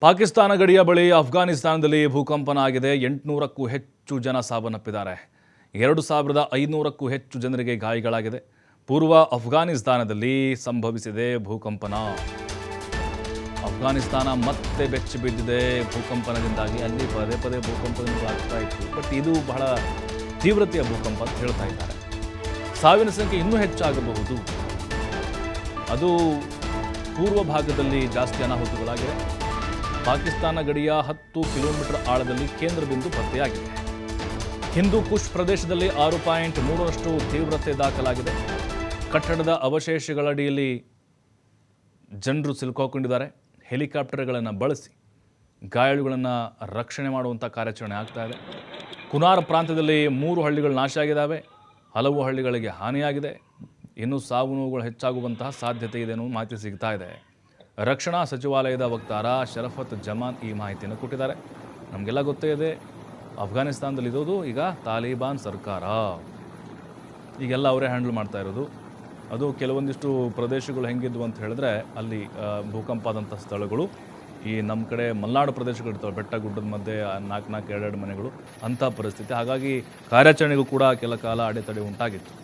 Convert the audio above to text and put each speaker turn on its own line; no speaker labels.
ಪಾಕಿಸ್ತಾನ ಗಡಿಯ ಬಳಿ ಅಫ್ಘಾನಿಸ್ತಾನದಲ್ಲಿ ಭೂಕಂಪನ ಆಗಿದೆ ಎಂಟುನೂರಕ್ಕೂ ಹೆಚ್ಚು ಜನ ಸಾವನ್ನಪ್ಪಿದ್ದಾರೆ. ಎರಡು ಸಾವಿರದ ಐನೂರಕ್ಕೂ ಹೆಚ್ಚು ಜನರಿಗೆ ಗಾಯಗಳಾಗಿದೆ. ಪೂರ್ವ ಅಫ್ಘಾನಿಸ್ತಾನದಲ್ಲಿ ಸಂಭವಿಸಿದೆ ಭೂಕಂಪನ. ಅಫ್ಘಾನಿಸ್ತಾನ ಮತ್ತೆ ಬೆಚ್ಚಿ ಬಿದ್ದಿದೆ ಭೂಕಂಪನದಿಂದಾಗಿ. ಅಲ್ಲಿ ಪದೇ ಪದೇ ಭೂಕಂಪನಗಳಾಗ್ತಾ ಇತ್ತು. ಬಟ್ ಇದು ಬಹಳ ತೀವ್ರತೆಯ ಭೂಕಂಪ ಅಂತ ಹೇಳ್ತಾ ಇದ್ದಾರೆ. ಸಾವಿನ ಸಂಖ್ಯೆ ಇನ್ನೂ ಹೆಚ್ಚಾಗಬಹುದು. ಅದು ಪೂರ್ವ ಭಾಗದಲ್ಲಿ ಜಾಸ್ತಿ ಅನಾಹುತಗಳಾಗಿವೆ. ಪಾಕಿಸ್ತಾನ ಗಡಿಯ ಹತ್ತು ಕಿಲೋಮೀಟರ್ ಆಳದಲ್ಲಿ ಕೇಂದ್ರ ಬಿಂದು ಪತ್ತೆಯಾಗಿದೆ. ಹಿಂದೂ ಕುಶ್ ಪ್ರದೇಶದಲ್ಲಿ ಆರು ಪಾಯಿಂಟ್ ಮೂರರಷ್ಟು ತೀವ್ರತೆ ದಾಖಲಾಗಿದೆ. ಕಟ್ಟಡದ ಅವಶೇಷಗಳಡಿಯಲ್ಲಿ ಜನರು ಸಿಲುಕೋಕೊಂಡಿದ್ದಾರೆ. ಹೆಲಿಕಾಪ್ಟರ್ಗಳನ್ನು ಬಳಸಿ ಗಾಯಾಳುಗಳನ್ನು ರಕ್ಷಣೆ ಮಾಡುವಂಥ ಕಾರ್ಯಾಚರಣೆ ಆಗ್ತಾ ಇದೆ. ಕುನಾರ್ ಪ್ರಾಂತ್ಯದಲ್ಲಿ ಮೂರು ಹಳ್ಳಿಗಳು ನಾಶ ಆಗಿದ್ದಾವೆ. ಹಲವು ಹಳ್ಳಿಗಳಿಗೆ ಹಾನಿಯಾಗಿದೆ. ಇನ್ನೂ ಸಾವು ನೋವುಗಳು ಹೆಚ್ಚಾಗುವಂತಹ ಸಾಧ್ಯತೆ ಇದೆ ಅನ್ನೋ ಮಾಹಿತಿ ಸಿಗ್ತಾ ಇದೆ. ರಕ್ಷಣಾ ಸಚಿವಾಲಯದ ವಕ್ತಾರ ಶರಫತ್ ಜಮಾನ್ ಈ ಮಾಹಿತಿಯನ್ನು ಕೊಟ್ಟಿದ್ದಾರೆ. ನಮಗೆಲ್ಲ ಗೊತ್ತೇ ಇದೆ ಅಫ್ಘಾನಿಸ್ತಾನದಲ್ಲಿ ಇರೋದು ಈಗ ತಾಲಿಬಾನ್ ಸರ್ಕಾರ. ಈಗೆಲ್ಲ ಅವರೇ ಹ್ಯಾಂಡಲ್ ಮಾಡ್ತಾ ಇರೋದು. ಅದು ಕೆಲವೊಂದಿಷ್ಟು ಪ್ರದೇಶಗಳು ಹೆಂಗಿದ್ವು ಅಂತ ಹೇಳಿದ್ರೆ ಅಲ್ಲಿ ಭೂಕಂಪ ಆದಂಥ ಸ್ಥಳಗಳು, ಈ ನಮ್ಮ ಕಡೆ ಮಲ್ನಾಡು ಪ್ರದೇಶಗಳು ಇರ್ತವೆ ಬೆಟ್ಟ ಗುಡ್ಡದ ಮಧ್ಯೆ ನಾಲ್ಕು ನಾಲ್ಕು ಎರಡೆರಡು ಮನೆಗಳು, ಅಂಥ ಪರಿಸ್ಥಿತಿ. ಹಾಗಾಗಿ ಕಾರ್ಯಾಚರಣೆಗೂ ಕೂಡ ಕೆಲ ಕಾಲ ಅಡೆತಡೆ ಉಂಟಾಗಿತ್ತು.